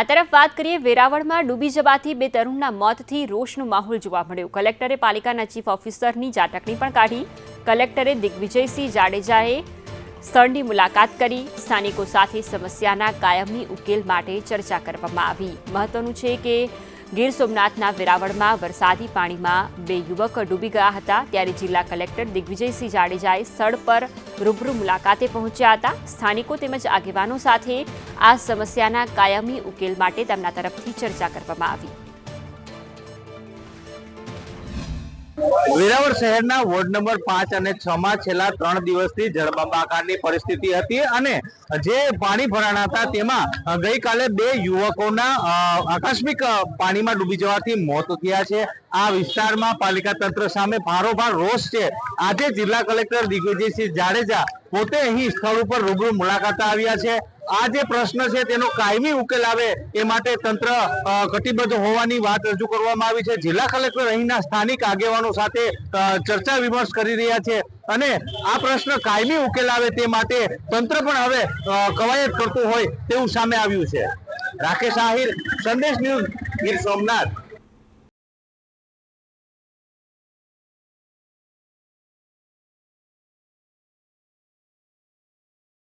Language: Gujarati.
આ તરફ વાત કરીએ વેરાવળમાં ડૂબી જવાથી બે તરુણના મોતથી રોષનો માહોલ જોવા મળ્યો. કલેક્ટરે પાલિકાના ચીફ ઓફિસરની ઝાટકણી પણ કાઢી. કલેક્ટરે દિગ્વિજયસિંહ જાડેજાએ સ્થળની મુલાકાત કરી. સ્થાનિકો સાથે સમસ્યાના કાયમી ઉકેલ માટે ચર્ચા કરવામાં આવી. મહત્વનું છે કે ગીર સોમનાથના વેરાવળમાં વરસાદી પાણીમાં બે યુવક ડૂબી ગયા હતા. ત્યારે જિલ્લા કલેક્ટર દિગ્વિજયસિંહ જાડેજાએ સ્થળ પર રૂબરૂ મુલાકાતે પહોંચ્યા હતા. સ્થાનિકો તેમજ આગેવાનો સાથે આ સમસ્યાના કાયમી ઉકેલ માટે તેમના તરફથી ચર્ચા કરવામાં આવી. વેરાવળ શહેરના વોર્ડ નંબર પાંચ અને છ માં છેલ્લા ત્રણ દિવસથી જળબંબાકારની પરિસ્થિતિ હતી અને જે પાણી ભરાણા હતા તેમાં ગઈકાલે બે યુવકોના આકસ્મિક પાણીમાં ડૂબી જવાથી મોત થયા છે. આ વિસ્તારમાં પાલિકા તંત્ર સામે ભારોભાર રોષ છે. આજે જિલ્લા કલેક્ટર દિગ્વિજયસિંહ જાડેજા પોતે અહીં સ્થળ ઉપર રૂબરૂ મુલાકાત આવ્યા છે. આ જે પ્રશ્ન છે તેનો કાયમી ઉકેલ આવે એ માટે તંત્ર કટિબદ્ધ હોવાની વાત રજૂ કરવામાં આવી છે. જિલ્લા કલેક્ટર અહીંના સ્થાનિક આગેવાનો સાથે ચર્ચા વિમર્શ કરી રહ્યા છે અને આ પ્રશ્ન કાયમી ઉકેલ આવે તે માટે તંત્ર પણ હવે કવાયત કરતું હોય તેવું સામે આવ્યું છે. રાકેશ આહિર, સંદેશ ન્યૂઝ ગીર સોમનાથ.